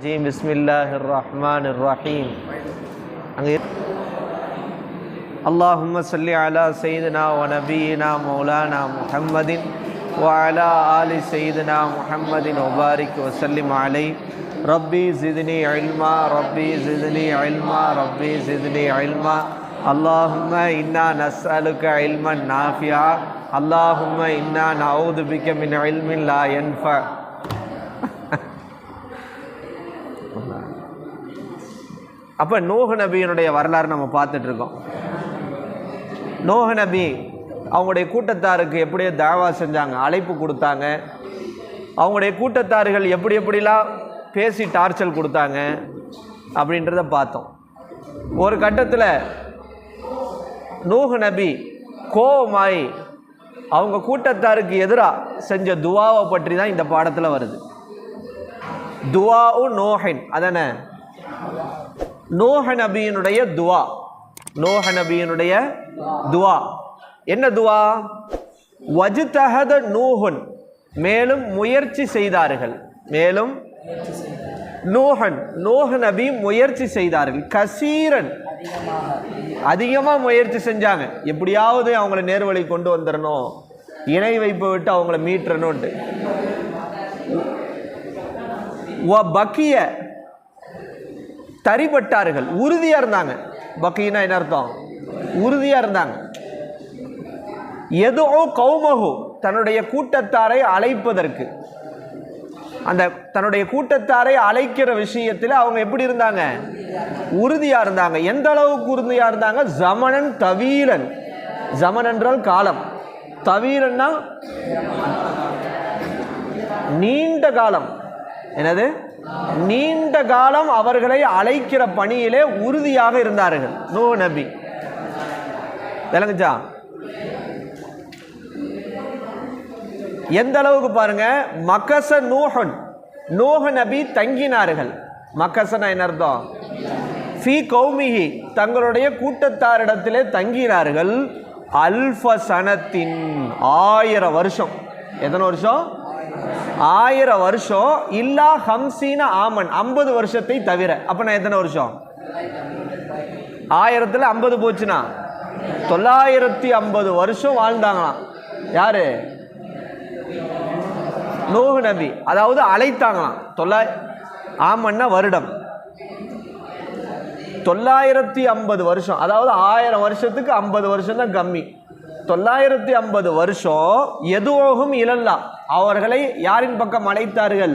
بسم الله الرحمن الرحيم. اللهم صل على سيدنا ونبينا مولانا محمد وعلى آل سيدنا محمد وبارك وسلم عليه. ربي زدني علما ربي زدني علما ربي زدني علما. اللهم إنا نسألك علما نافعا. اللهم إنا نعوذ بك من علم لا ينفع. அப்போ நோக நபியினுடைய வரலாறு நம்ம பார்த்துட்ருக்கோம் நோக நபி அவங்களுடைய கூட்டத்தாருக்கு எப்படியோ தாவா செஞ்சாங்க அழைப்பு கொடுத்தாங்க. அவங்களுடைய கூட்டத்தார்கள் எப்படி எப்படிலாம் பேசி டார்ச்சல் கொடுத்தாங்க அப்படின்றத பார்த்தோம். ஒரு கட்டத்தில் நூஹ் நபி கோவமாய் அவங்க கூட்டத்தாருக்கு எதிராக செஞ்ச துவாவை பற்றி தான் இந்த பாடத்தில் வருது. துவாவும் நோஹின் அதானே? நோஹ நபியினுடைய துவா. நோஹ நபியினுடைய துவா. என்ன துவா? வஜுதஹத நூஹுன். மேலும் முயற்சி செய்தார்கள். மேலும் நூஹன். நோஹ நபி முயற்சி செய்தார்கள். கசீரன். அதிகமாக முயற்சி செஞ்சாங்க. எப்படியாவது அவங்கள நேர்வழி கொண்டு வந்துடணும். இணை வைப்பை விட்டு அவங்கள மீட்டணும்ட்டு வ பக்கிய தரிப்பட்டார்கள். உறுதியாக இருந்தாங்க. பக்கீனா என்ன அர்த்தம்? உறுதியாக இருந்தாங்க. எதோ கௌமகு தன்னுடைய கூட்டத்தாரை அழைப்பதற்கு. அந்த தன்னுடைய கூட்டத்தாரை அழைக்கிற விஷயத்தில் அவங்க எப்படி இருந்தாங்க? உறுதியாக இருந்தாங்க. எந்த அளவுக்கு உறுதியாக இருந்தாங்க? ஜமனன் தவீலன். ஜமன் என்றால் காலம். தவீலன்னா நீண்ட காலம். என்னது? நீண்ட காலம் அவர்களை அழைக்கிற பணியிலே உறுதியாக இருந்தார்கள். நோ நபி. விளங்குச்சா? எந்த அளவுக்கு பாருங்க மக்கச நூஹன். நூஹ நபி தங்கினார்கள். மக்கசனா என்ன அர்த்தம்? ஃபி கௌமிகி தங்களுடைய கூட்டத்தாரிடத்திலே தங்கினார்கள். அல்ஃப சனத்தின் ஆயிரம் வருஷம். எத்தனை வருஷம்? ஆயிரம் வருஷம் இல்லா ஹம்சீன ஆமன். ஐம்பது வருஷத்தை தவிர. அப்போ நான் எத்தனை வருஷம்? ஆயிரத்தில் ஐம்பது போச்சுன்னா தொள்ளாயிரத்தி ஐம்பது வருஷம் வாழ்ந்தாங்களாம். யாரு? நோகு நபி. அதாவது அழைத்தாங்களாம். தொள்ளாய் ஆமன்னா வருடம். தொள்ளாயிரத்தி ஐம்பது வருஷம். அதாவது ஆயிரம் வருஷத்துக்கு ஐம்பது வருஷம் தான் கம்மி. தொள்ளாயிரத்தி ஐம்பது வருஷம் எதுவோகும் இழல்லா அவர்களை யாரின் பக்கம் அழைத்தார்கள்?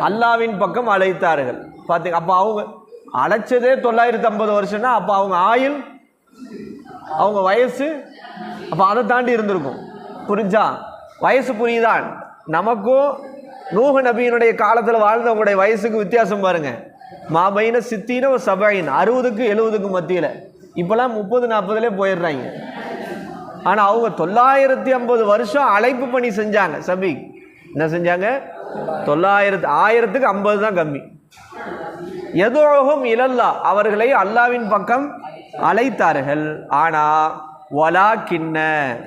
அல்லாவின் பக்கம் அழைத்தார்கள். பார்த்தீங்க அப்போ அவங்க அழைச்சதே தொள்ளாயிரத்தி ஐம்பது வருஷம்னா அப்போ அவங்க ஆயுள் அவங்க வயசு அப்போ அதை தாண்டி இருந்திருக்கும். புரிஞ்சா? வயசு புரியுதான். நமக்கும் நூக நபியினுடைய காலத்தில் வாழ்ந்தவங்களுடைய வயசுக்கு வித்தியாசம் பாருங்கள் மாபைன சித்தின ஒரு சபையின் அறுபதுக்கு எழுபதுக்கு மத்தியில். இப்போலாம் முப்பது நாற்பதுலேயே போயிடுறாங்க. ஆனால் அவங்க தொள்ளாயிரத்தி ஐம்பது வருஷம் அழைப்பு பணி செஞ்சாங்க சபி. என்ன செஞ்சாங்க? தொள்ளாயிரத்து ஆயிரத்துக்கு ஐம்பது தான் கம்மி. எதோகும் இழல்லா அவர்களை அல்லாவின் பக்கம் அழைத்தார்கள். ஆனால் வலா கிண்ண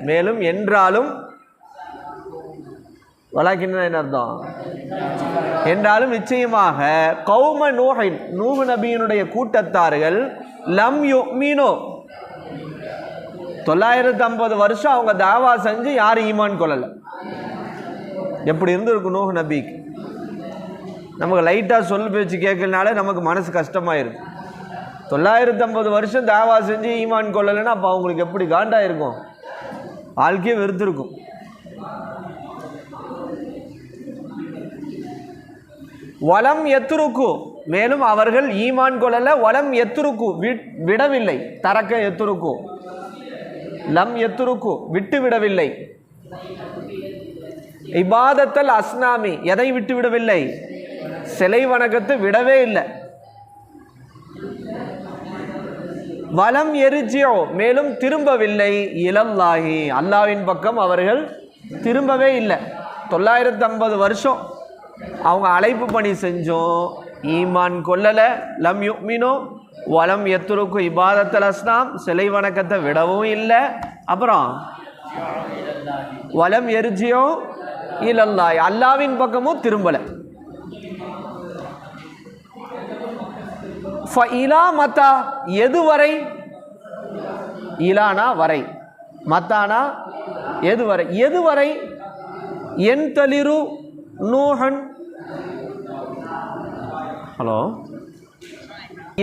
மேலும் என்றாலும் வலா கிண்ண என்ன அர்த்தம்? என்றாலும் நிச்சயமாக கௌம நூஹின் நூஹு நபியினுடைய கூட்டத்தார்கள் லம் மீனோ தொள்ளாயிரத்து ஐம்பது வருஷம் அவங்க தாவா செஞ்சு யாரும் ஈமான் கொள்ளலை? எப்படி இருந்திருக்கும் நூஹ் நபிக்கு? நமக்கு லைட்டாக சொல் பேச்சு கேட்கலனாலே நமக்கு மனசு கஷ்டமாயிருக்கு. தொள்ளாயிரத்து ஐம்பது வருஷம் தாவா செஞ்சு ஈமான் கொள்ளலைன்னா அப்போ அவங்களுக்கு எப்படி காண்டாக இருக்கும்? வாழ்க்கையே வெறுத்திருக்கும். வலம் எத்துருக்கு. மேலும் அவர்கள் ஈமான் கொள்ளல வளம் எத்துருக்கு. விடவில்லை. தரக்க எத்துருக்கு. லம் எத்துருக்கு விட்டு விடவில்லை. இபாதத்தல் அஸ்னாமி எதை விட்டு விடவில்லை? சிலை வணக்கத்தை விடவே இல்லை. வலம் எரிஜியோ மேலும் திரும்பவில்லை. இளல்லாகி அல்லாவின் பக்கம் அவர்கள் திரும்பவே இல்லை. தொள்ளாயிரத்து ஐம்பது வருஷம் அவங்க அழைப்பு பணி செஞ்சோம். ஈமான் கொல்லலை லம் யுக்மினோ வலம் எத்துருக்கு இபாதத்தில் அஸ்லாம் சிலை வணக்கத்தை விடவும் இல்லை. அப்புறம் வலம் எரிஜியோ இல்லல்லாய் அல்லாவின் பக்கமும் திரும்பலை. ஃப இலா மத்தா எதுவரை இலானா வரை. மத்தானா எதுவரை எதுவரை என் தளிரு நூஹன் ஹலோ.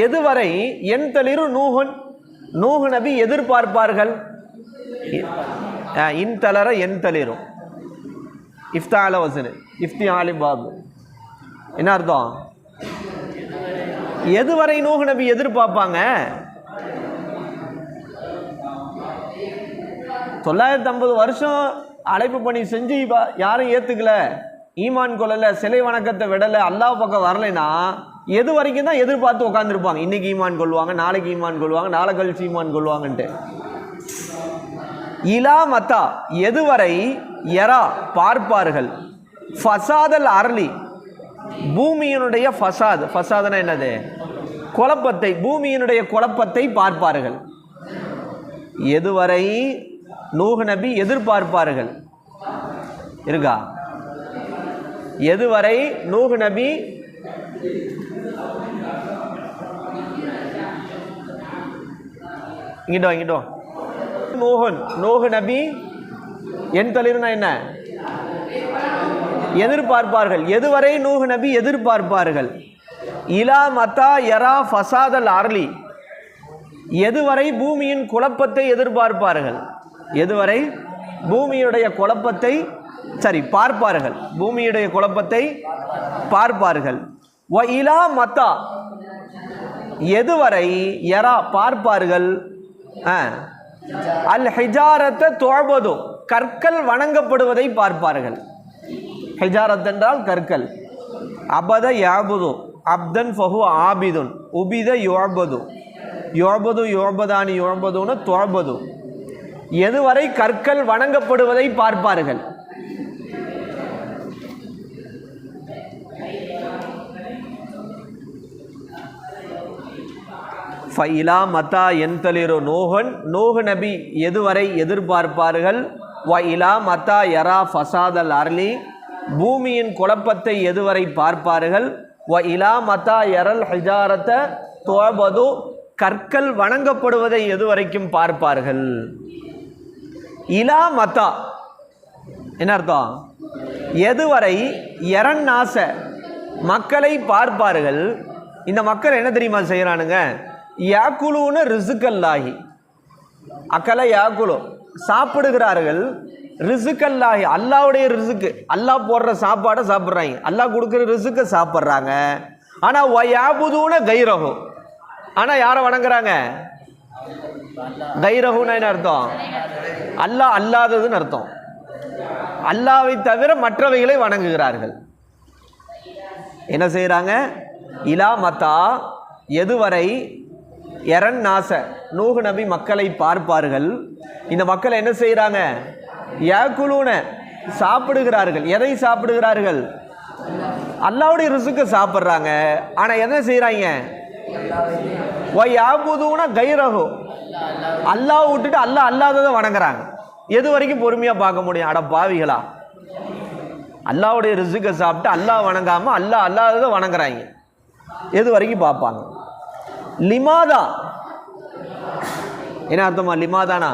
எதுவரை என் தளிரு நூகன் நூகு நபி எதிர்பார்ப்பார்கள்? இன் தளர என் தளிரும் இஃப்தால வசனு இஃப்தி ஆலிபாபு என்ன அர்த்தம்? எதுவரை நூகு நபி எதிர்பார்ப்பாங்க? தொள்ளாயிரத்தி ஐம்பது வருஷம் அழைப்பு பணி செஞ்சு யாரும் ஏற்றுக்கல ஈமான் கொள்ளலை சிலை வணக்கத்தை விடலை அல்லாஹ் பக்கம் வரலைன்னா எது வரைக்கும் தான் எதிர்பார்த்து உட்காந்துருப்பாங்க இன்றைக்கி ஈமான் கொள்வாங்க நாளைக்கு ஈமான் கொள்வாங்க நாளை கழிச்சு ஈமான் கொள்வாங்கன்ட்டு. இலா மத்தா எதுவரை எரா பார்ப்பார்கள்? ஃபசாதல் அரளி பூமியினுடைய ஃபசாத் ஃபசாதுனா என்னது? குழப்பத்தை பூமியினுடைய குழப்பத்தை பார்ப்பார்கள். எதுவரை நூகு நபி எதிர்பார்ப்பார்கள்? இருக்கா? எதுவரை? நூஹ் நபி. இங்கிட்டோ இங்கிட்டோம் நூஹன் நூஹ் நபி. என் தொழில்னா என்ன? எதிர்பார்ப்பார்கள். எதுவரை நூஹ் நபி எதிர்பார்ப்பார்கள்? இலா மத்தா யரா ஃபசாதல் அர்லி. எதுவரை பூமியின் குழப்பத்தை எதிர்பார்ப்பார்கள்? எதுவரை? பூமியுடைய குழப்பத்தை சரி பார்ப்பார்கள். பூமியுடைய குழப்பத்தை பார்ப்பார்கள். இலா மத்தா. எதுவரை யரா பார்ப்பார்கள்? ஆ, அல் ஹிஜாரத்தை தொழபது கற்கள் வணங்கப்படுவதை பார்ப்பார்கள். ஹிஜாரத் என்றால் கற்கள். அபத யாபுது. அப்தன் ஃபஹு ஆபிதுன். உபித யோபது. யோபது யோபதானி யோபதுன்னு தோழ்பது எதுவரை கற்கள் வணங்கப்படுவதை பார்ப்பார்கள்? ஃபைலா மத்தா என்தலிரு நோகன் நூஹ் நபி எதுவரை எதிர்பார்ப்பார்கள்? வ இலா மத்தா யரா ஃபசாதல் அர்லி பூமியின் குழப்பத்தை எதுவரை பார்ப்பார்கள்? வ இலா மத்தா யரல் ஹிஜாரத்த தோபது கற்கள் வணங்கப்படுவதை எதுவரைக்கும் பார்ப்பார்கள்? இலா மத்தா என்ன அர்த்தம்? எதுவரை எரன் ஆச மக்களை பார்ப்பார்கள்? இந்த மக்கள் என்ன தெரியுமா செய்கிறானுங்க யாக்குலுன்னு ரிசுக்கல்லாகி அக்கலை யாக்குலு. சாப்பிடுகிறார்கள் ரிசுக்கல்லாகி அல்லாவுடைய ரிசுக்கு. அல்லாஹ் போடுற சாப்பாடை சாப்பிட்றாங்க. அல்லாஹ் கொடுக்குற ரிசுக்கை சாப்பிட்றாங்க. ஆனால் யாபுதூன கைரகம் ஆனால் யாரை வணங்குறாங்க? கைரகுன்னா என்ன அர்த்தம்? அல்லாஹ் அல்லாததுன்னு அர்த்தம். அல்லாவை தவிர மற்றவைகளை வணங்குகிறார்கள். என்ன செய்கிறாங்க இலா மத்தா எதுவரை எரன் நாச நூகு நபி மக்களை பார்ப்பார்கள். இந்த மக்கள் என்ன செய்கிறாங்க யாக்குலூன சாப்பிடுகிறார்கள். எதை சாப்பிடுகிறார்கள்? அல்லாவுடைய ரிசுக்கு சாப்பிட்றாங்க. ஆனால் என்ன செய்கிறாங்க ஒய் யாபுதூன கைரகு அல்லாஹ் விட்டுட்டு அல்லாஹ் அல்லாததை வணங்குறாங்க. எது வரைக்கும் பொறுமையாக பார்க்க முடியும்? அட பாவிகளா. அல்லாவுடைய ரிசுக்கை சாப்பிட்டு அல்லாஹ் வணங்காமல் அல்லாஹ் அல்லாததை வணங்குறாங்க. எது வரைக்கும் பார்ப்பாங்க? லிமாதா. என்ன அர்த்தமா? லிமாதானா?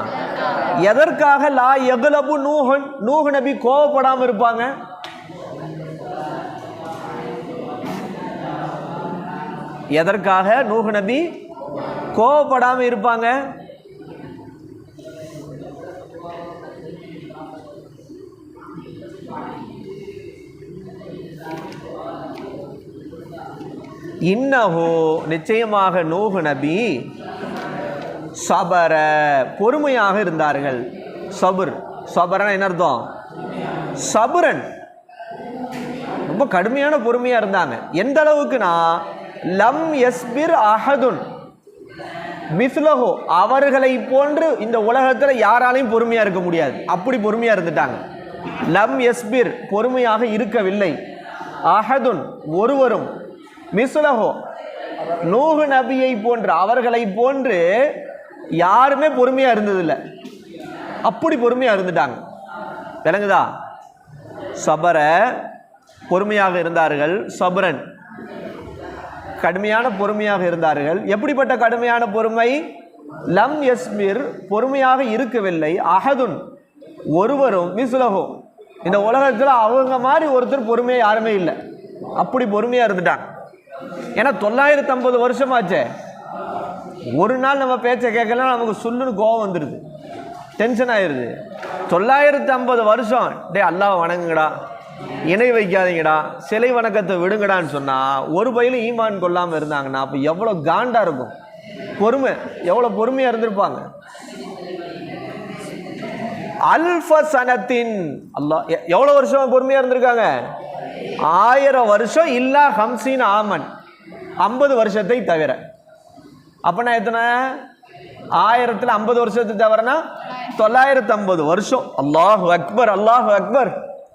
எதற்காக லா எகலபு நூஹன் நூஹ் நபி கோவப்படாமல் இருப்பாங்க? எதற்காக நூஹ் நபி கோவப்படாமல் இருப்பாங்க? இன்னஹோ நிச்சயமாக நூஹ் நபி சபர பொறுமையாக இருந்தார்கள். சபுர் சபரன் என்ன அர்த்தம்? சபுரன். ரொம்ப கடுமையான பொறுமையாக இருந்தாங்க. எந்த அளவுக்குனா லம் எஸ்பிர் அஹதுன். மிஸ்லஹோ அவர்களை போன்று இந்த உலகத்தில் யாராலையும் பொறுமையாக இருக்க முடியாது. அப்படி பொறுமையாக இருந்துட்டாங்க. லம் எஸ்பிர் பொறுமையாக இருக்கவில்லை. அஹதுன் ஒருவரும் மிஸ்லஹோ நூகு நபியை போன்று அவர்களை போன்று யாருமே பொறுமையாக இருந்ததில்லை. அப்படி பொறுமையாக இருந்துட்டாங்க. விளங்குதா? சபர பொறுமையாக இருந்தார்கள். சபரன் கடுமையான பொறுமையாக இருந்தார்கள். எப்படிப்பட்ட கடுமையான பொறுமை? லம் எஸ்மிர் பொறுமையாக இருக்கவில்லை. அஹதுன் ஒருவரும் மிசுலகோ இந்த உலகத்தில் அவங்க மாதிரி ஒருத்தர் பொறுமையாக யாருமே இல்லை. அப்படி பொறுமையாக இருந்துட்டாங்க. ஏன்னா தொள்ளாயிரத்தி ஐம்பது வருஷமாச்சே. ஒரு நாள் நம்ம பேச்சை கேட்கலாம் நமக்கு சொல்லுன்னு கோவம் வந்துடுது டென்ஷன் ஆயிடுது தொள்ளாயிரத்தி ஐம்பது வருஷம் டே அல்லாஹ் வணங்குங்கடா. இணை வைக்காதீங்கடா. சிலை வணக்கத்தை விடுங்கடான்னு சொன்னால் ஒரு பயிலும் ஈமான் கொள்ளாமல் இருந்தாங்கன்னா அப்போ எவ்வளோ காண்டாக இருக்கும்? பொறுமை. எவ்வளோ பொறுமையாக இருந்திருப்பாங்க? அல்ஃப சனத்தின் எ- எவ்வளோ வருஷம் பொறுமையாக இருந்திருக்காங்க? ஆயிரம் வருஷம் இல்லா ஹம்சின் ஆமன். ஐம்பது வருஷத்தை தவிர. அப்போனா எத்தனை? ஆயிரத்தில் ஐம்பது வருஷத்தை தவிரனா? தொள்ளாயிரத்து ஐம்பது வருஷம். அல்லாஹ் அக்பர் அல்லாஹ் அக்பர்.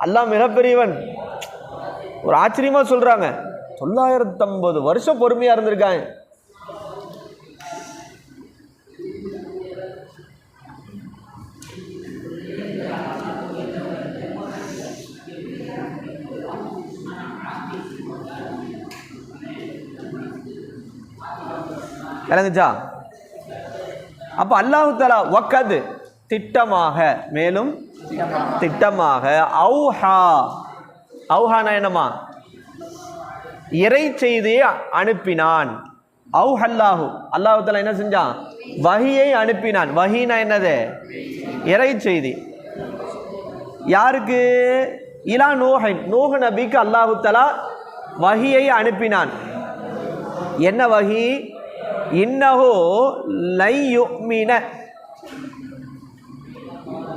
அல்லாஹ் மிகப்பெரியவன். ஒரு ஆச்சரியமாக சொல்கிறாங்க தொள்ளாயிரத்து ஐம்பது வருஷம் பொறுமையாக இருந்திருக்காங்க. விளங்குச்சா? அப்போ அல்லாஹு தலா ஒக்கது திட்டமாக மேலும் திட்டமாக அவுஹா அவுஹானா என்னமா இறை செய்தியை அனுப்பினான். அவுஹல்லாஹு அல்லாஹு தலா என்ன செஞ்சான்? வஹியை அனுப்பினான். வகினா என்னது? இறை செய்தி யாருக்கு? இலா நூஹன் நோஹ நபிக்கு அல்லாஹு தலா வஹியை அனுப்பினான். என்ன வகி இன்னஹோ லையுமின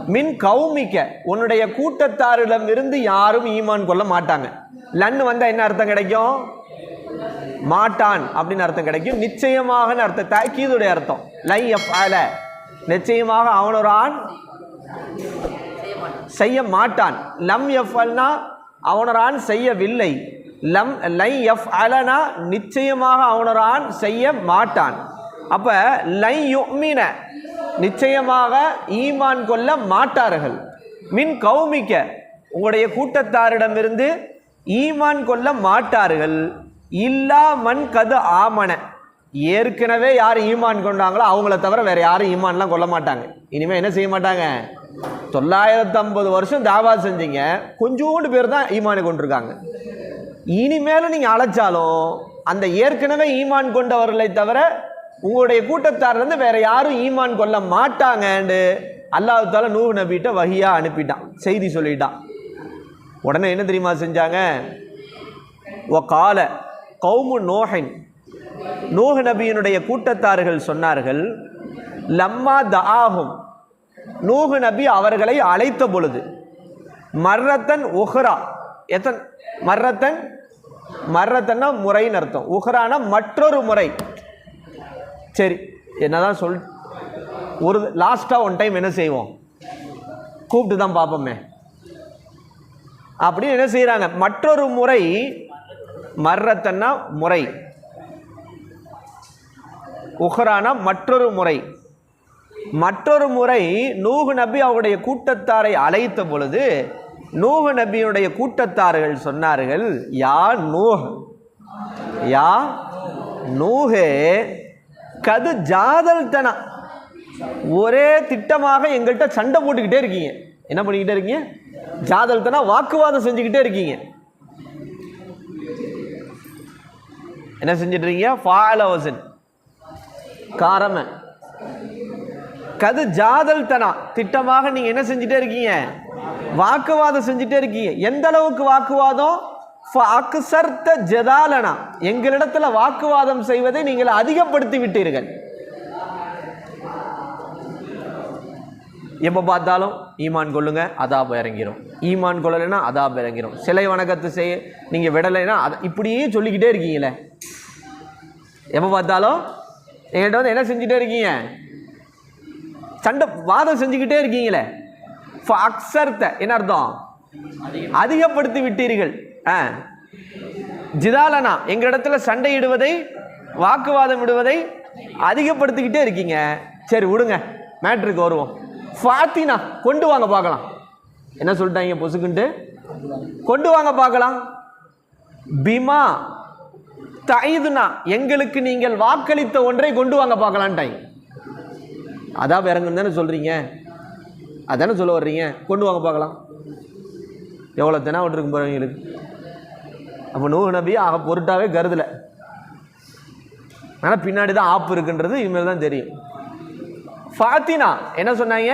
மின் கௌமிக்க. உன்னுடைய கூட்டத்தாரிடம் இருந்து யாரும் ஈமான் கொள்ள மாட்டாங்க. லன்னு வந்தால் என்ன அர்த்தம் கிடைக்கும்? மாட்டான் அப்படின்னு அர்த்தம் கிடைக்கும். நிச்சயமாக அர்த்தம். தாக்கீதுடைய அர்த்தம். லை எஃப் அல நிச்சயமாக அவனொரு ஆண். செய்ய மாட்டான். லம் எஃப் அல்னா அவனொரான் செய்யவில்லை. லம் லை எஃப் அலனா நிச்சயமாக அவனரான் செய்ய மாட்டான். அப்போ லை யுமின நிச்சயமாக ஈமான் கொள்ள மாட்டார்கள். மின் கௌமிக்க உங்களுடைய கூட்டத்தாரிடமிருந்து ஈமான் கொள்ள மாட்டார்கள். இல்லா மண் கது ஆமன. ஏற்கனவே யார் ஈமான் கொண்டாங்களோ அவங்கள தவிர வேறு யாரும் ஈமான்லாம் கொள்ள மாட்டாங்க. இனிமேல் என்ன செய்ய மாட்டாங்க? தொள்ளாயிரத்து ஐம்பது வருஷம் தாவா செஞ்சீங்க. கொஞ்சோண்டு பேர் தான் ஈமானை கொண்டிருக்காங்க. இனிமேலும் நீங்கள் அழைச்சாலும் அந்த ஏற்கனவே ஈமான் கொண்டவர்களை தவிர உங்களுடைய கூட்டத்தாரிலிருந்து வேற யாரும் ஈமான் கொள்ள மாட்டாங்கன்னு தால நூறு நபிட்ட வகையாக அனுப்பிட்டான் செய்தி சொல்லிட்டான். உடனே என்ன தெரியுமா செஞ்சாங்க? ஓ கால கௌமு நோஹின் நூஹ் நபியினுடைய கூட்டத்தார்கள் சொன்னார்கள் லம்மா தஆஹும். நூஹ் நபி அவர்களை அழைத்த பொழுது மர்ரத்தன் உஹ்ரா. எத்தன் மர்ரத்தன்? மர்ரத்தன்னா முறைன்னு அர்த்தம். உஹரானா மற்றொரு முறை. சரி என்னதான் சொல் ஒரு லாஸ்ட்டாக ஒன் டைம் என்ன செய்வோம்? கூப்பிட்டு தான் பார்ப்போமே. அப்படின்னு என்ன செய்கிறாங்க மற்றொரு முறை மர்ரத்தன்னா முறை. உஹரானா மற்றொரு முறை. மற்றொரு முறை நூகு நபி அவருடைய கூட்டத்தாரை அழைத்த பொழுது நூஹு நபியுடைய கூட்டத்தார்கள் சொன்னார்கள் யா நூஹ். யா நூஹே கது ஜாதல் தனா ஒரே திட்டமாக எங்கள்கிட்ட சண்டை போட்டுக்கிட்டே இருக்கீங்க. என்ன பண்ணிக்கிட்டே இருக்கீங்க? ஜாதல் தனா வாக்குவாதம் செஞ்சுக்கிட்டே இருக்கீங்க. என்ன செஞ்சிட்ருக்கீங்க ஃபாலவசன். காரம கது ஜாதல் தனா திட்டமாக நீங்க என்ன செஞ்சுட்டே இருக்கீங்க? வாக்குவாதம் செஞ்சுட்டே இருக்கீங்க. எந்த அளவுக்கு வாக்குவாதம்? அக்சர்த்த ஜதாலனா. எங்களிடத்துல வாக்குவாதம் செய்வதை நீங்கள் அதிகப்படுத்தி விட்டீர்கள். எப்போ பார்த்தாலும் ஈமான் கொள்ளுங்க அதாப் இறங்கிரும். ஈமான் கொள்ளலைன்னா அதாப் இறங்கிரும். சிலை வணக்கத்தை செய்ய நீங்கள் விடலைன்னா அதை இப்படியே சொல்லிக்கிட்டே இருக்கீங்களே. எப்போ பார்த்தாலும் என்கிட்ட வந்து என்ன செஞ்சுட்டே இருக்கீங்க? சண்டை வாதம் செஞ்சுக்கிட்டே இருக்கீங்களே. அக்சர்த்த என்ன அர்த்தம்? அதிகப்படுத்தி விட்டீர்கள். ஆ. ஜிதாலனா எங்களிடத்துல சண்டையிடுவதை வாக்குவாதம் இடுவதை அதிகப்படுத்திக்கிட்டே இருக்கீங்க. சரி விடுங்க. மேட்ருக்கு வருவோம். ஃபாத்தினா கொண்டு வாங்க பார்க்கலாம். என்ன சொல்லிட்டாங்க பொசுக்குன்ட்டு? கொண்டு வாங்க பார்க்கலாம். பிமா தைதுனா எங்களுக்கு நீங்கள் வாக்களித்த ஒன்றை கொண்டு வாங்க பார்க்கலான்ட்டாங்க. அதான் இறங்குன்னு தானே சொல்கிறீங்க அதானே சொல்ல வர்றீங்க? கொண்டு வாங்க பார்க்கலாம். எவ்வளோ தினம் விட்டுருக்கும் போகிறவங்களுக்கு அப்போ நூறு நபி ஆக பொருட்டாகவே கருதலை. ஆனால் பின்னாடி தான் ஆப்பு இருக்குன்றது இனிமேல் தான் தெரியும். ஃபாத்தினா என்ன சொன்னாங்க?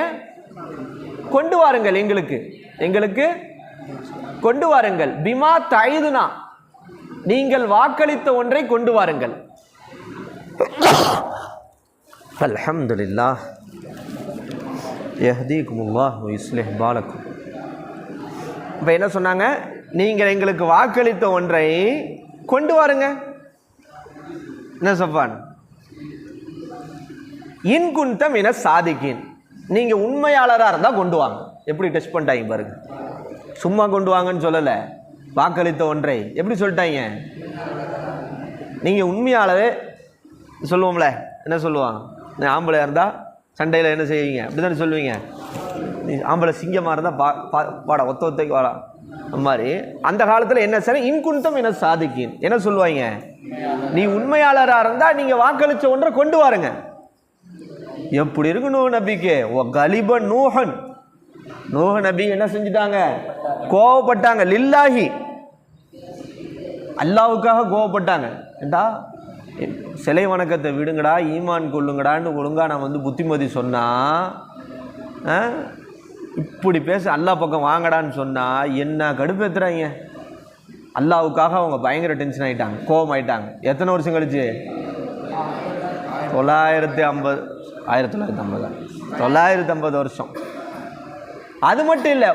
கொண்டு வாருங்கள் எங்களுக்கு. எங்களுக்கு கொண்டு வாருங்கள். பிமா தைதுனா நீங்கள் வாக்களித்த ஒன்றை கொண்டு வாருங்கள். அல்ஹம்துலில்லாஹ் யஹ்தீகுமுல்லாஹ் வ யுஸ்லிஹ் பாலக்கும் இப்போ என்ன சொன்னாங்க? நீங்கள் எங்களுக்கு வாக்களித்த ஒன்றை கொண்டு வாருங்க. என்ன சஃபான் இன்குந்தம் என சாதிக்கின் நீங்கள் உண்மையாளராக இருந்தால் கொண்டு வாங்க. எப்படி டெஸ்ட் பண்ணிட்டாங்க பாருங்க. சும்மா கொண்டு வாங்கன்னு சொல்லலை. வாக்களித்த ஒன்றை. எப்படி சொல்லிட்டாங்க? நீங்கள் உண்மையாளரே சொல்லுவோம்ல. என்ன சொல்லுவாங்க? ஆம்பளையாக இருந்தால் சண்டையில் என்ன செய்வீங்க? அப்படி தானே சொல்லுவீங்க. நீ ஆம்பளை சிங்கமாக இருந்தால் பா பா வாடா ஒத்த ஒத்தைக்கு வாடா. அந்த மாதிரி அந்த காலத்தில் என்ன சார் இன்குந்தம் என சாதிக்கின். என்ன சொல்லுவாங்க? நீ உண்மையாளராக இருந்தால் நீங்கள் வாக்களித்த ஒன்றை கொண்டு வாருங்க. எப்படி இருக்கணும் நூஹ் நபிக்கு? ஓ கலிப நூஹன். நூஹ் நபி என்ன செஞ்சிட்டாங்க? கோவப்பட்டாங்க. லில்லாஹி. அல்லாவுக்காக கோவப்பட்டாங்க. ஏண்டா? சிலை வணக்கத்தை விடுங்கடா ஈமான் கொள்ளுங்கடான்னு ஒழுங்காக நான் வந்து புத்திமதி சொன்னால் ஆ, இப்படி பேச அல்லாஹ் பக்கம் வாங்கடான்னு சொன்னால் என்ன கடுப்பேற்றுறாங்க அல்லாவுக்காக அவங்க பயங்கர டென்ஷன் ஆகிட்டாங்க கோபம் ஆயிட்டாங்க. எத்தனை வருஷம் கழிச்சு? தொள்ளாயிரத்தி ஐம்பது ஆயிரத்தி தொள்ளாயிரத்தி ஐம்பது தொள்ளாயிரத்தி ஐம்பது வருஷம். அது மட்டும் இல்லை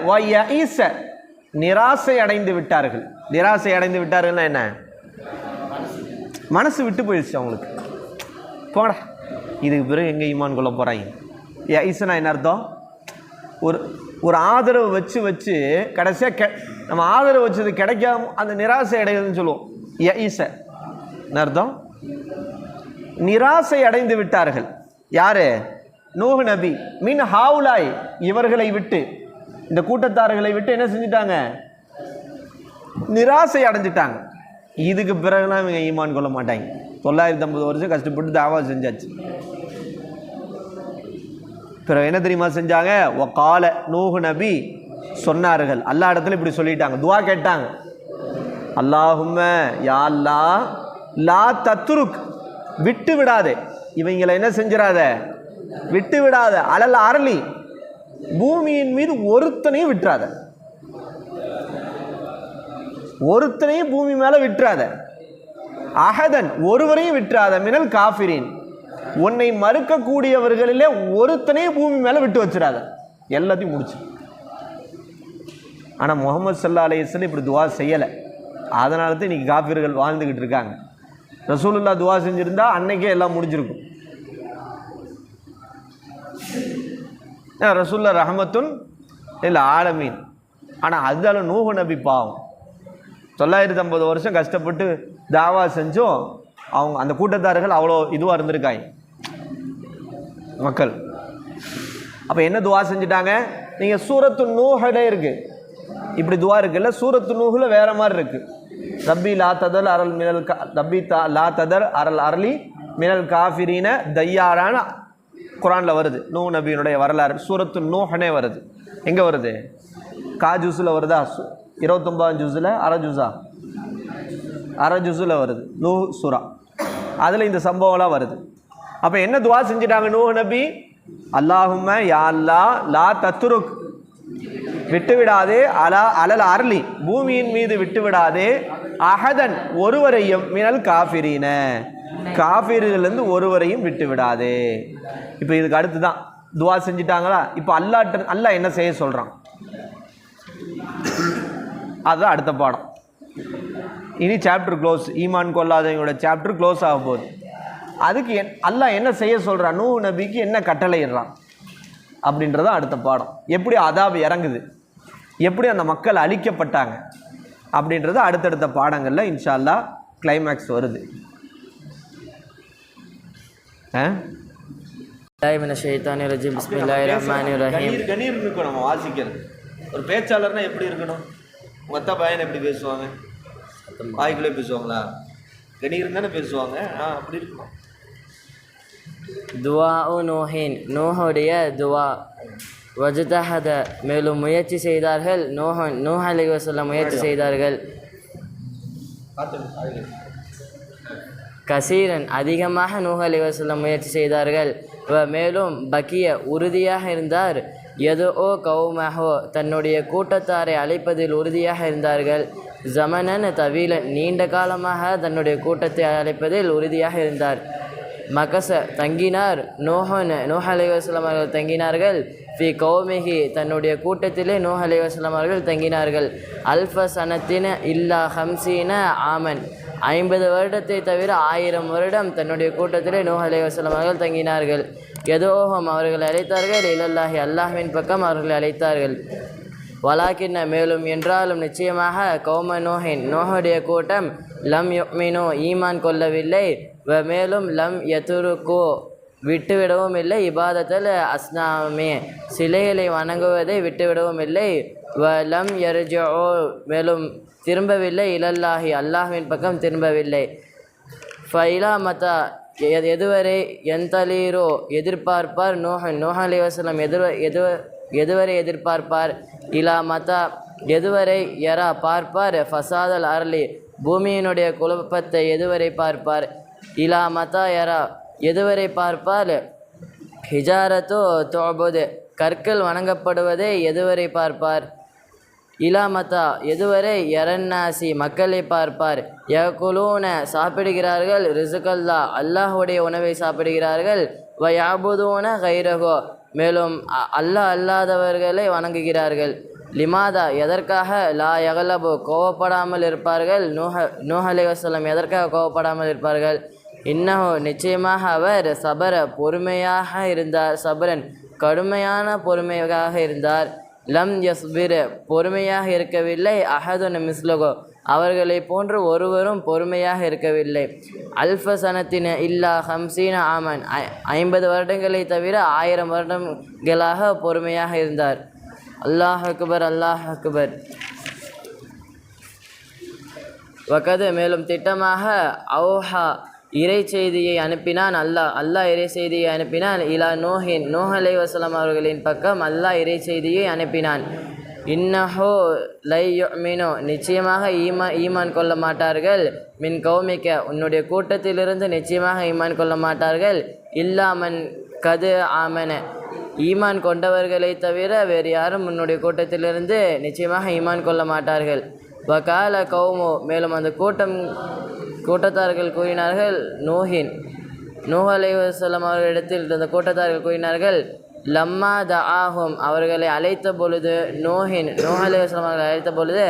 ஈச நிராசை அடைந்து விட்டார்கள். நிராசை அடைந்து விட்டார்கள்னா என்ன? மனசு விட்டு போயிடுச்சு அவங்களுக்கு. போடா இதுக்கு பிறகு எங்கே ஈமான் கொள்ள போகிறாங்க ஈசனா என்ன அர்த்தம்? ஒரு ஒரு ஆதரவு வச்சு வச்சு கடைசியாக கெ நம்ம ஆதரவு வச்சது கிடைக்காம அந்த நிராசை அடைகிறதுன்னு சொல்லுவோம். ஏ ஈச. என்ன அர்த்தம்? நிராசை அடைந்து விட்டார்கள். யாரு? நூஹ் நபி. மின் ஹாவுலாய் இவர்களை விட்டு இந்த கூட்டத்தார்களை விட்டு என்ன செஞ்சிட்டாங்க? நிராசை அடைஞ்சிட்டாங்க. இதுக்கு பிறகுலாம் இவங்க ஈமான் கொள்ள மாட்டாங்க. தொள்ளாயிரத்தி ஐம்பது வருஷம் கஷ்டப்பட்டு தாவா செஞ்சாச்சு. பிறகு என்ன தெரியுமா செஞ்சாங்க? ஒ கால நூகு நபி சொன்னார்கள். எல்லா இடத்துல இப்படி சொல்லிட்டாங்க. துவா கேட்டாங்க. அல்லாஹும்ம யா லா தத்துருக் விட்டு விடாதே. இவங்களை என்ன செஞ்சிடாத விட்டு விடாத. அலல் அரளி பூமியின் மீது ஒருத்தனையும் விட்டுறாத. ஒருத்தனையும் பூமி மேலே விட்டுறாத. அகதன் ஒருவரையும் விட்டுறாத. மினல் காஃபிரின். உன்னை மறுக்கக்கூடியவர்களிலே ஒருத்தனையும் பூமி மேலே விட்டு வச்சிடாத. எல்லாத்தையும் முடிச்சு. ஆனால் முகமது சல்லா அலையஸ்லாம் இப்படி துவா செய்யலை. அதனால தான் இன்னைக்கு காஃபிர்கள் வாழ்ந்துக்கிட்டு இருக்காங்க. ரசூலுல்லா துவா செஞ்சுருந்தா அன்னைக்கே எல்லாம் முடிஞ்சிருக்கும். ரசூல்லா ரஹமத்துன் இல்லை ஆலமீன். ஆனால் அதால நூஹு நபி பாவம். தொள்ளாயிரத்தி ஐம்பது வருஷம் கஷ்டப்பட்டு தாவா செஞ்சும் அவங்க அந்த கூட்டத்தார்கள் அவ்வளோ இதுவாக இருந்திருக்காங்க. மக்கள். அப்போ என்ன துவா செஞ்சுட்டாங்க? நீங்கள் சூரத்து நூஹடே இருக்குது இப்படி துவா இருக்குல்ல சூரத்து நூகில் வேறு மாதிரி இருக்குது ரப்பி லா ததல் அரல் மினல் கா ரப்பி தா லா ததர் அரல் அரளி மினல் காஃபிரின தையாரான குரானில் வருது. நூ நபியினுடைய வரலாறு சூரத்து நூஹனே வருது. எங்கே வருது? காஜூஸில் வருதா? சு- இருபத்தொம்பதாம் ஜூஸில் அரை ஜூஸா? அரை ஜூஸில் வருது. நூ சுரா அதில் இந்த சம்பவம்லாம் வருது. அப்போ என்ன துவா செஞ்சிட்டாங்க நூ நபி? அல்லாஹும்ம யா அல்லா லா தத்துருக் விட்டுவிடாதே அலா அலல் அர்லி. பூமியின் மீது விட்டுவிடாதே அகதன் ஒருவரையும் மினல் காஃபிரீன. காஃபிரிலிருந்து ஒருவரையும் விட்டு விடாதே இப்போ இதுக்கு அடுத்து தான் துவா செஞ்சிட்டாங்களா? இப்போ அல்லாட்ட அல்லாஹ் என்ன செய்ய சொல்கிறான் அதுதான் அடுத்த பாடம். இனி சாப்டர் க்ளோஸ் ஈமான் கொள்ளாதவங்களோட சாப்டர் க்ளோஸ் ஆக போகுது அதுக்கு என் அல்லா என்ன செய்ய சொல்கிறான் நூ நபிக்கு என்ன கட்டளையிடுறான்? அப்படின்றது அடுத்த பாடம். எப்படி அதாவது இறங்குது? எப்படி அந்த மக்கள் அழிக்கப்பட்டாங்க? அப்படின்றது அடுத்தடுத்த பாடங்களில் இன்ஷால்லா கிளைமேக்ஸ் வருது. ஆ? கணீர் கணீர் இருக்கணும் வாசிக்கிறது. ஒரு பேச்சாளர்னா எப்படி இருக்கணும்? மொத்த பையன் எப்படி பேசுவாங்க? வாய்க்குள்ளே பேசுவாங்களா? கணீர் தானே பேசுவாங்க. ஆ அப்படி இருக்குமா? துவா உ நூஹின். நூஹுடைய துவா. வஜ்தஹத. மேலும் முயற்சி செய்தார்கள். நூஹன் நூஹ் அலி வசல்லம் முயற்சி செய்தார்கள். கசீரன். அதிகமாக நூஹ் அலி வசல்லம் முயற்சி செய்தார்கள். மேலும் பக்கிய உறுதியாக இருந்தார். எதோ ஓ கௌமஹோ? தன்னுடைய கூட்டத்தாரை அழைப்பதில் உறுதியாக இருந்தார்கள். ஜமனன் தவீலன் நீண்ட காலமாக தன்னுடைய கூட்டத்தை அழைப்பதில் உறுதியாக இருந்தார். மகச தங்கினார். நோஹன் நோஹ் அலி அவர்கள் தங்கினார்கள். ஃபி கௌமிகி தன்னுடைய கூட்டத்திலே நோஹ் அலி அவர்கள் தங்கினார்கள். அல்ஃபசனத்தின இல்லா ஹம்சீன ஆமன். ஐம்பது வருடத்தை தவிர ஆயிரம் வருடம் தன்னுடைய கூட்டத்திலே நோஹ் அலி வசலம் அவர்கள் தங்கினார்கள். எதோகம் அவர்கள் அழைத்தார்கள் இல்லல்லாஹி அல்லாஹ்வின் பக்கம் அவர்களை அழைத்தார்கள். வலாக்கின்ன மேலும் என்றாலும் நிச்சயமாக கௌம நோஹின் நோஹுடைய கூட்டம் லம் யுக்மினோ ஈமான் கொள்ளவில்லை. மேலும் லம் யதுருக்கோ விட்டுவிடவும் இல்லை இபாதத்தில் அஸ்னாமே. சிலைகளை வணங்குவதை விட்டுவிடவும் இல்லை வலம் எரிஜோ மேலும் திரும்பவில்லை. இலல்லாஹி அல்லாஹ்வின் பக்கம் திரும்பவில்லை. ஃபைலா மதா எது எதுவரை எந்தலீரோ எதிர்பார்ப்பார்? நோஹ நோஹ அலி வசலம் எதிர் எது எதுவரை எதிர்பார்ப்பார்? இலா மதா எதுவரை யரா பார்ப்பார்? ஃபசாதல் அரளி பூமியினுடைய குழப்பத்தை எதுவரை பார்ப்பார்? இலா மதா எரா எதுவரை பார்ப்பார் ஹிஜாரத்தோ தோபோது கற்கள் வணங்கப்படுவதே எதுவரை பார்ப்பார்? இலாமத்தா எதுவரை எரன்னாசி மக்களை பார்ப்பார்? யகுலூன சாப்பிடுகிறார்கள் ரிசுகல்லா அல்லாஹுடைய உணவை சாப்பிடுகிறார்கள் வயாபுதூன கைரகோ மேலும் அ- அல்லாஹ் அல்லாதவர்களை வணங்குகிறார்கள். லிமாதா எதற்காக? லா யகலபு கோவப்படாமல் இருப்பார்கள். நூஹ நூஹ் அலி வசலம் எதற்காக கோவப்படாமல் இருப்பார்கள்? இன்னஹோ நிச்சயமாக அவர் சபர பொறுமையாக இருந்தார். சபரன் கடுமையான பொறுமையாக இருந்தார். லம் யஸ்பிர் பொறுமையாக இருக்கவில்லை. அஹதுன் மிஸ்லகோ அவர்களை போன்று ஒருவரும் பொறுமையாக இருக்கவில்லை. அல்ஃப சனத்தின இல்லா ஹம்சீன ஆமன். ஐ- ஐம்பது வருடங்களை தவிர ஆயிரம் வருடங்களாக பொறுமையாக இருந்தார். அல்லாஹ் அக்பர் அல்லாஹ் அக்பர். வக்கது மேலும் திட்டமாக அவுஹா இறை செய்தியை அனுப்பினான் அல்லாஹ். அல்லாஹ் இறை செய்தியை அனுப்பினான். இலா நோஹின் நோஹ் அலை வசலம் அவர்களின் பக்கம் அல்லாஹ் இறை செய்தியை அனுப்பினான். இன்னஹோ லை மீனோ நிச்சயமாக ஈமா ஈமான் கொள்ள மாட்டார்கள். மின் கௌமிக்க உன்னுடைய கூட்டத்திலிருந்து நிச்சயமாக ஈமான் கொள்ள மாட்டார்கள். இல்லாமன் கது ஆமன. ஈமான் கொண்டவர்களை தவிர வேறு யாரும் உன்னுடைய கூட்டத்திலிருந்து நிச்சயமாக ஈமான் கொள்ள மாட்டார்கள். வகால கௌமோ. மேலும் அந்த கூட்டம் கூட்டத்தார்கள் கூறினார்கள் நோஹின். நூஹ் அலைவசல்லம் அவர்களிடத்தில் அந்த கூட்டத்தார்கள் கூறினார்கள் லம்மா த ஆஹும் அவர்களை அழைத்த பொழுது நோஹின் நூஹ் அலைவசல்லம் அவர்களை அழைத்த பொழுது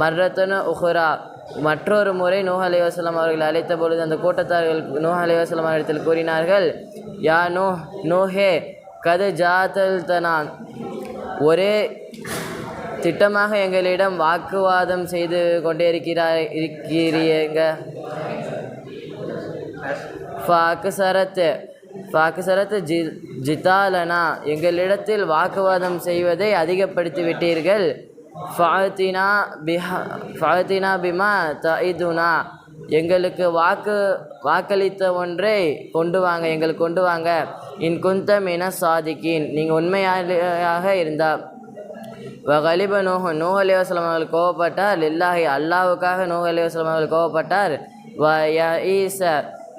மர்ரத்தனு உஹுரா. மற்றொரு முறை நூஹ் அலைவசல்லம் அவர்களை அழைத்த பொழுது அந்த கூட்டத்தார்கள் நூஹ் அலைவசல்லம் அவரிடத்தில் கூறினார்கள் யா நூ நோஹே கது ஜாத்தல் தனான் ஒரே திட்டமாக எங்களிடம் வாக்குவாதம் செய்து கொண்டே இருக்கிறார் இருக்கிறீங்க ஃபாக்குசரத்து ஃபாக்குசரத்து ஜி ஜிதாலனா எங்களிடத்தில் வாக்குவாதம் செய்வதை அதிகப்படுத்தி விட்டீர்கள் ஃபாத்தினா பிஹா ஃபாத்தினா பிமா தஇதுனா எங்களுக்கு வாக்கு வாக்களித்த ஒன்றை கொண்டு வாங்க எங்களுக்கு கொண்டு வாங்க. இன் குந்தம் என சாதிக்கின் நீங்கள் உண்மையாக இருந்தால் வகலிப நூஹ் நூஹ் அலி வஸ்லாம் அவர்கள் கோவப்பட்டார். லில்லாஹி அல்லாஹ்வுக்காக நூஹ் அலி வஸ்லாம் அவர்கள் கோவப்பட்டார். வ ஈச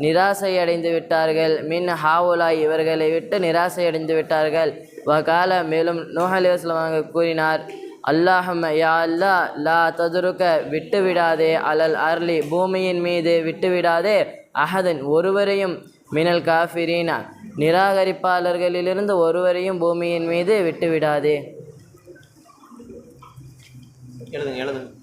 நிராசை அடைந்து விட்டார்கள். மின் ஹாவுலா இவர்களை விட்டு நிராசை அடைந்து விட்டார்கள் வகால மேலும் நூஹ் அலி வஸ்லாம் அவர்கள் கூறினார் அல்லாஹம் யா அல்லா லா ததுருக்க விட்டு விடாதே. அலல் அர்லி பூமியின் மீது விட்டு விடாதே. அஹதன் ஒருவரையும் மினல் காஃபிரீனா நிராகரிப்பாளர்களிலிருந்து ஒருவரையும் பூமியின் மீது விட்டு விடாதே. எழுதுங்க எழுதுங்க.